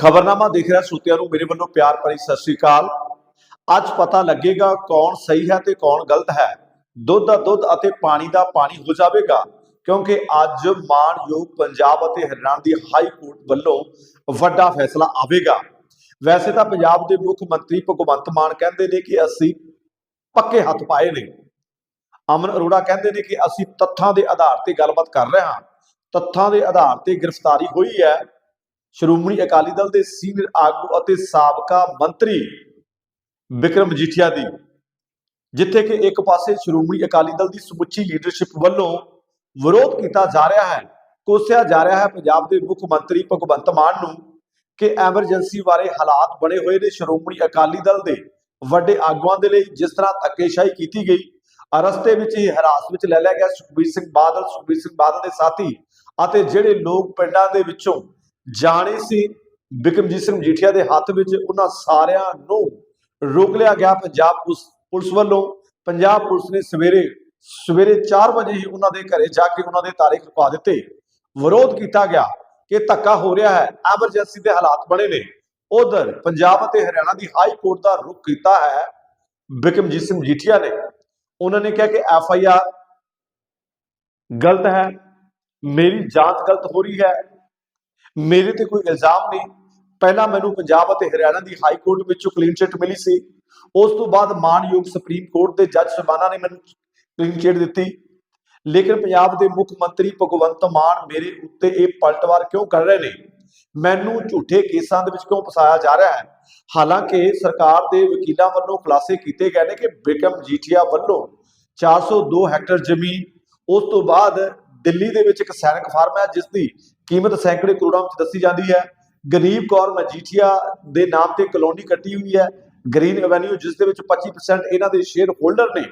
ਖਬਰਨਾਮਾ ਦੇਖ ਰਿਹਾ ਸਰੋਤਿਆਂ ਨੂੰ, ਮੇਰੇ ਵੱਲੋਂ ਪਿਆਰ ਭਰੀ ਸਤਿ ਸ੍ਰੀ ਅਕਾਲ। ਅੱਜ ਪਤਾ ਲੱਗੇਗਾ ਕੌਣ ਸਹੀ ਹੈ ਤੇ ਕੌਣ ਗਲਤ ਹੈ। ਦੁੱਧ ਦਾ ਦੁੱਧ ਅਤੇ ਪਾਣੀ ਦਾ ਪਾਣੀ ਹੋ ਜਾਵੇਗਾ, ਕਿਉਂਕਿ ਅੱਜ ਮਾਣਯੋਗ ਪੰਜਾਬ ਅਤੇ ਹਰਿਆਣਾ ਦੀ ਹਾਈ ਕੋਰਟ ਵੱਲੋਂ ਵੱਡਾ ਫੈਸਲਾ ਆਵੇਗਾ। ਵੈਸੇ ਤਾਂ ਪੰਜਾਬ ਦੇ ਮੁੱਖ ਮੰਤਰੀ ਭਗਵੰਤ ਮਾਨ ਕਹਿੰਦੇ ਨੇ ਕਿ ਅਸੀਂ ਪੱਕੇ ਹੱਥ ਪਾਏ ਨੇ। ਅਮਨ ਅਰੋੜਾ ਕਹਿੰਦੇ ਨੇ ਕਿ ਅਸੀਂ ਤੱਥਾਂ ਦੇ ਆਧਾਰ ਤੇ ਗੱਲਬਾਤ ਕਰ ਰਹੇ ਹਾਂ। ਤੱਥਾਂ ਦੇ ਆਧਾਰ ਤੇ ਗ੍ਰਿਫਤਾਰੀ ਹੋਈ ਹੈ। ਸ਼੍ਰੋਮਣੀ ਅਕਾਲੀ ਦਲ ਦੇ ਸੀਨੀਅਰ ਆਗੂ ਅਤੇ ਸਾਬਕਾ ਮੰਤਰੀ ਵਿਕਰਮ ਮਜੀਠੀਆ ਦੀ, ਜਿੱਥੇ ਕਿ ਇੱਕ ਪਾਸੇ ਸ਼੍ਰੋਮਣੀ ਅਕਾਲੀ ਦਲ ਦੀ ਸਮੁੱਚੀ ਲੀਡਰਸ਼ਿਪ ਵੱਲੋਂ ਵਿਰੋਧ ਕੀਤਾ ਜਾ ਰਿਹਾ ਹੈ, ਕੋਸਿਆ ਜਾ ਰਿਹਾ ਹੈ ਪੰਜਾਬ ਦੇ ਮੁੱਖ ਮੰਤਰੀ ਭਗਵੰਤ ਮਾਨ ਨੂੰ ਕਿ ਐਮਰਜੈਂਸੀ ਬਾਰੇ ਹਾਲਾਤ ਬਣੇ ਹੋਏ ਨੇ ਸ਼੍ਰੋਮਣੀ ਅਕਾਲੀ ਦਲ ਦੇ ਵੱਡੇ ਆਗੂਆਂ ਦੇ ਲਈ, ਜਿਸ ਤਰ੍ਹਾਂ ਧੱਕੇਸ਼ਾਹੀ ਕੀਤੀ ਗਈ। ਰਸਤੇ ਵਿੱਚ ਹੀ ਹਰਾਸ ਵਿੱਚ ਲੈ ਲਿਆ ਗਿਆ ਸੁਖਬੀਰ ਸਿੰਘ ਬਾਦਲ, ਸੁਖਬੀਰ ਸਿੰਘ ਬਾਦਲ ਦੇ ਸਾਥੀ ਅਤੇ ਜਿਹੜੇ ਲੋਕ ਪਿੰਡਾਂ ਦੇ ਵਿੱਚੋਂ ਜਾਣੇ ਸੀ ਬਿਕਰਮਜੀਤ ਸਿੰਘ ਮਜੀਠੀਆ ਦੇ ਹੱਥ ਵਿੱਚ ਉਹਨਾਂ ਸਾਰਿਆਂ ਨੂੰ ਰੋਕ ਲਿਆ ਗਿਆ ਪੰਜਾਬ ਪੁਲਿਸ ਪੁਲਿਸ ਵੱਲੋਂ। ਪੰਜਾਬ ਪੁਲਿਸ ਨੇ ਸਵੇਰੇ ਸਵੇਰੇ 4 ਵਜੇ ਹੀ ਉਹਨਾਂ ਦੇ ਘਰੇ ਜਾ ਕੇ ਉਹਨਾਂ ਦੇ ਤਾਰੇ ਖਪਾ ਦਿੱਤੇ। ਵਿਰੋਧ ਕੀਤਾ ਗਿਆ ਕਿ ਧੱਕਾ ਹੋ ਰਿਹਾ ਹੈ, ਐਮਰਜੈਂਸੀ ਦੇ ਹਾਲਾਤ ਬਣੇ ਨੇ। ਉਧਰ ਪੰਜਾਬ ਅਤੇ ਹਰਿਆਣਾ ਦੀ ਹਾਈ ਕੋਰਟ ਦਾ ਰੁਖ ਕੀਤਾ ਹੈ ਬਿਕਰਮਜੀਤ ਸਿੰਘ ਮਜੀਠੀਆ ਨੇ। ਉਹਨਾਂ ਨੇ ਕਿਹਾ ਕਿ ਐਫ ਆਈ ਆਰ ਗਲਤ ਹੈ, ਮੇਰੀ ਜਾਂਚ ਗਲਤ ਹੋ ਰਹੀ ਹੈ ਮੇਰੇ ਤੇ ਕੋਈ ਇਲਜ਼ਾਮ ਨਹੀਂ। ਪਹਿਲਾਂ ਮੈਨੂੰ ਪੰਜਾਬ ਅਤੇ ਹਰਿਆਣਾ ਦੀ ਹਾਈ ਕੋਰਟ ਵਿੱਚੋਂ ਕਲੀਨ ਚਿੱਟ ਮਿਲੀ ਸੀ। ਉਸ ਤੋਂ ਬਾਅਦ ਮਾਨਯੋਗ ਸੁਪਰੀਮ ਕੋਰਟ ਦੇ ਜੱਜ ਸਾਹਿਬਾਨਾਂ ਨੇ ਮੈਨੂੰ ਕਲੀਨ ਚਿੱਟ ਦਿੱਤੀ। ਲੇਕਿਨ ਪੰਜਾਬ ਦੇ ਮੁੱਖ ਮੰਤਰੀ ਭਗਵੰਤ ਮਾਨ ਮੇਰੇ ਉੱਤੇ ਇਹ ਪਲਟਵਾਰ ਕਿਉਂ ਕਰ ਰਹੇ ਨੇ? ਮੈਨੂੰ ਝੂਠੇ ਕੇਸਾਂ ਦੇ ਵਿੱਚ ਕਿਉਂ ਫਸਾਇਆ ਜਾ ਰਿਹਾ ਹੈ? ਹਾਲਾਂਕਿ ਸਰਕਾਰ ਦੇ ਵਕੀਲਾਂ ਵੱਲੋਂ ਖੁਲਾਸੇ ਕੀਤੇ ਗਏ ਨੇ ਕਿ ਬਿਕਮ ਜੀਠੀਆ ਵੱਲੋਂ 402 ਹੈਕਟਰ ਜ਼ਮੀਨ, ਉਸ ਤੋਂ ਬਾਅਦ ਦਿੱਲੀ ਦੇ ਵਿੱਚ ਇੱਕ ਸੈਨਿਕ ਫਾਰਮ ਹੈ ਜਿਸ ਦੀ ਕੀਮਤ ਸੈਂਕੜੇ ਕਰੋੜਾਂ ਵਿੱਚ ਦੱਸੀ ਜਾਂਦੀ ਹੈ। ਗਰੀਬ ਕੌਰ ਮਜੀਠੀਆ ਦੇ ਨਾਮ ਤੇ ਕਲੋਨੀ ਕੱਟੀ ਹੋਈ ਹੈ। ਗ੍ਰੀਨ ਐਵੇਨਿਊ, ਜਿਸ ਦੇ ਵਿੱਚ 25% ਇਹਨਾਂ ਦੇ ਸ਼ੇਅਰ ਹੋਲਡਰ ਨੇ।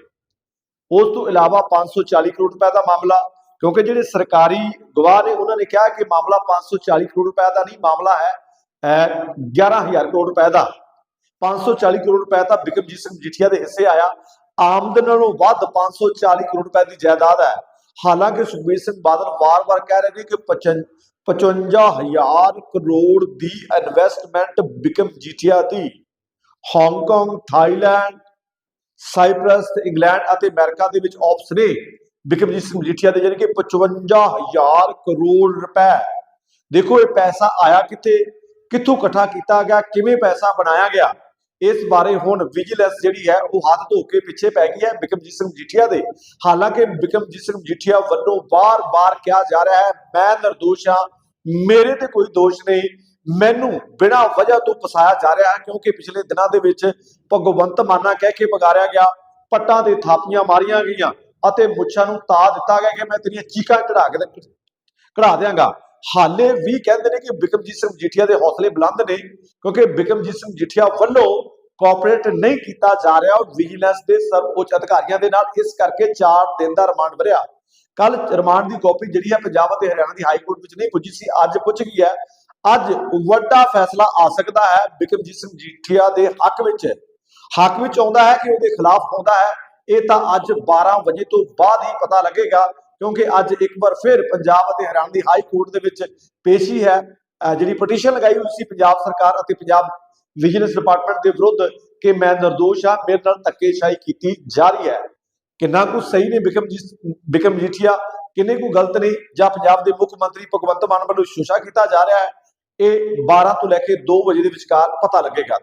ਉਸ ਤੋਂ ਇਲਾਵਾ 540 ਕਰੋੜ ਰੁਪਏ ਦਾ ਮਾਮਲਾ, ਕਿਉਂਕਿ ਜਿਹੜੇ ਸਰਕਾਰੀ ਗਵਾਹ ਨੇ, ਉਹਨਾਂ ਨੇ ਕਿਹਾ ਕਿ ਮਾਮਲਾ 540 ਕਰੋੜ ਰੁਪਏ ਦਾ ਨਹੀਂ, ਮਾਮਲਾ ਹੈ, ਅਹ 11000 ਕਰੋੜ ਰੁਪਏ ਦਾ। 540 ਕਰੋੜ ਰੁਪਏ ਤਾਂ ਬਿਕਰਮਜੀਤ ਸਿੰਘ ਮਜੀਠੀਆ ਦੇ ਹਿੱਸੇ ਆਇਆ। ਆਮਦਨ ਨਾਲੋਂ ਵੱਧ 540 ਕਰੋੜ ਰੁਪਏ ਦੀ ਜਾਇਦਾਦ ਹੈ। ਹਾਲਾਂਕਿ ਸੁਖਬੀਰ ਸਿੰਘ ਬਾਦਲ ਵਾਰ-ਵਾਰ ਕਹਿ ਰਹੇ ਨੇ ਕਿ 55 55000 ਕਰੋੜ ਦੀ ਇਨਵੈਸਟਮੈਂਟ ਬਿਕਮ ਜੀਟੀਆ ਦੀ। ਹਾਂਗਕਾਂਗ ਥਾਈਲੈਂਡ ਸਾਈਪ੍ਰਸ ਤੇ ਇੰਗਲੈਂਡ ਅਤੇ ਅਮਰੀਕਾ ਦੇ ਵਿੱਚ ਆਫਸ ਨੇ ਬਿਕਮਜੀਤ ਸਿੰਘ ਮਜੀਠੀਆ ਦੇ ਜਾਨੀ ਕਿ 55000 ਕਰੋੜ ਰੁਪਏ। ਦੇਖੋ ਇਹ ਪੈਸਾ ਆਇਆ ਕਿੱਥੇ, ਕਿੱਥੋਂ ਇਕੱਠਾ ਕੀਤਾ ਗਿਆ, ਕਿਵੇਂ ਪੈਸਾ ਬਣਾਇਆ ਗਿਆ। ਇਸ ਬਾਰੇ ਹੁਣ ਵਿਜੀਲੈਂਸ ਜਿਹੜੀ ਹੈ, ਉਹ ਹੱਥ ਧੋ ਕੇ ਪਿੱਛੇ ਪੈ ਗਈ ਹੈ ਬਿਕਮਜੀਤ ਸਿੰਘ ਮਜੀਠੀਆ ਦੇ। ਹਾਲਾਂਕਿ ਬਿਕਮਜੀਤ ਸਿੰਘ ਮਜੀਠੀਆ ਵੱਲੋਂ ਬਾਰ-ਬਾਰ ਕਿਹਾ ਜਾ ਰਿਹਾ ਹੈ, ਮੈਂ ਨਿਰਦੋਸ਼ ਹਾਂ, ਮੇਰੇ ਤੇ ਕੋਈ ਦੋਸ਼ ਨਹੀਂ। ਮੈਨੂੰ ਬਿਨਾਂ ਵਜ੍ਹਾ ਤੋਂ ਫਸਾਇਆ ਜਾ ਰਿਹਾ ਹੈ, ਕਿਉਂਕਿ ਪਿਛਲੇ ਦਿਨਾਂ ਦੇ ਵਿੱਚ ਭਗਵੰਤ ਮਾਨਾ ਕਹਿ ਕੇ ਪਗਾਰਿਆ ਗਿਆ, ਪੱਟਾਂ ਤੇ ਥਾਪੀਆਂ ਮਾਰੀਆਂ ਗਈਆਂ ਅਤੇ ਮੁੱਛਾਂ ਨੂੰ ਤਾ ਦਿੱਤਾ ਗਿਆ ਕਿ ਮੈਂ ਤੇਰੀਆਂ ਚੀਕਾਂ ਕਢਾ ਕੇ ਕਢਾ ਦਿਆਂਗਾ। ਹਾਲੇ ਵੀ ਕਹਿੰਦੇ ਨੇ ਕਿ ਬਿਕਮਜੀਤ ਸਿੰਘ ਮਜੀਠੀਆ ਦੇ ਹੌਸਲੇ ਬੁਲੰਦ ਨੇ, ਕਿਉਂਕਿ ਬਿਕਮਜੀਤ ਸਿੰਘ ਮਜੀਠੀਆ ਵੱਲੋਂ ਕੋਆਪਰੇਟ ਨਹੀਂ ਕੀਤਾ ਜਾ ਰਿਹਾ ਉਹ ਵਿਜੀਲੈਂਸ ਦੇ ਸਰਵਉੱਚ ਅਧਿਕਾਰੀਆਂ ਦੇ ਨਾਲ ਇਸ ਕਰਕੇ 4 ਦਿਨ ਦਾ ਰਿਮਾਂਡ ਭਰਿਆ। ਕੱਲ ਰਿਮਾਂਡ ਦੀ ਕਾਪੀ ਜਿਹੜੀ ਹੈ ਪੰਜਾਬ ਅਤੇ ਹਰਿਆਣਾ ਦੀ ਹਾਈ ਕੋਰਟ ਵਿੱਚ ਨਹੀਂ ਪੁੱਜੀ ਸੀ, ਅੱਜ ਪੁੱਜ ਗਈ ਹੈ। ਅੱਜ ਵੱਡਾ ਫੈਸਲਾ ਆ ਸਕਦਾ ਹੈ ਬਿਕਮਜੀਤ ਸਿੰਘ ਮਜੀਠੀਆ ਦੇ ਹੱਕ ਵਿੱਚ। ਹੱਕ ਵਿੱਚ ਆਉਂਦਾ ਹੈ ਕਿ ਉਹਦੇ ਖਿਲਾਫ ਆਉਂਦਾ ਹੈ। ਇਹ ਤਾਂ ਅੱਜ 12 ਵਜੇ ਤੋਂ ਬਾਅਦ ਹੀ ਪਤਾ ਲੱਗੇਗਾ, ਕਿਉਂਕਿ ਅੱਜ ਇੱਕ ਵਾਰ ਫਿਰ ਪੰਜਾਬ ਅਤੇ ਹਰਿਆਣਾ ਦੀ ਹਾਈ ਕੋਰਟ ਦੇ ਵਿੱਚ ਪੇਸ਼ੀ ਹੈ। ਅਹ ਜਿਹੜੀ ਪਟੀਸ਼ਨ ਲਗਾਈ ਹੋਈ ਸੀ ਪੰਜਾਬ ਸਰਕਾਰ ਅਤੇ ਪੰਜਾਬ ਵਿਜੀਲੈਂਸ ਡਿਪਾਰਟਮੈਂਟ ਦੇ ਵਿਰੁੱਧ ਕਿ ਮੈਂ ਨਿਰਦੋਸ਼ ਹਾਂ, ਮੇਰੇ ਨਾਲ ਧੱਕੇਸ਼ਾਹੀ ਕੀਤੀ ਜਾ ਰਹੀ ਹੈ। ਕਿੰਨਾ ਕੁ ਸਹੀ ਨੇ ਬਿਕਮਜੀਤ ਬਿਕਮ ਮਜੀਠੀਆ ਕਿੰਨੇ ਕੁ ਗਲਤ ਨੇ? ਜਾਂ ਪੰਜਾਬ ਦੇ ਮੁੱਖ ਮੰਤਰੀ ਭਗਵੰਤ ਮਾਨ ਵੱਲੋਂ ਸ਼ੋਸ਼ਾ ਕੀਤਾ ਜਾ ਰਿਹਾ ਹੈ? ਇਹ 12 ਤੋਂ ਲੈ ਕੇ 2 ਵਜੇ ਦੇ ਵਿਚਕਾਰ ਪਤਾ ਲੱਗੇਗਾ।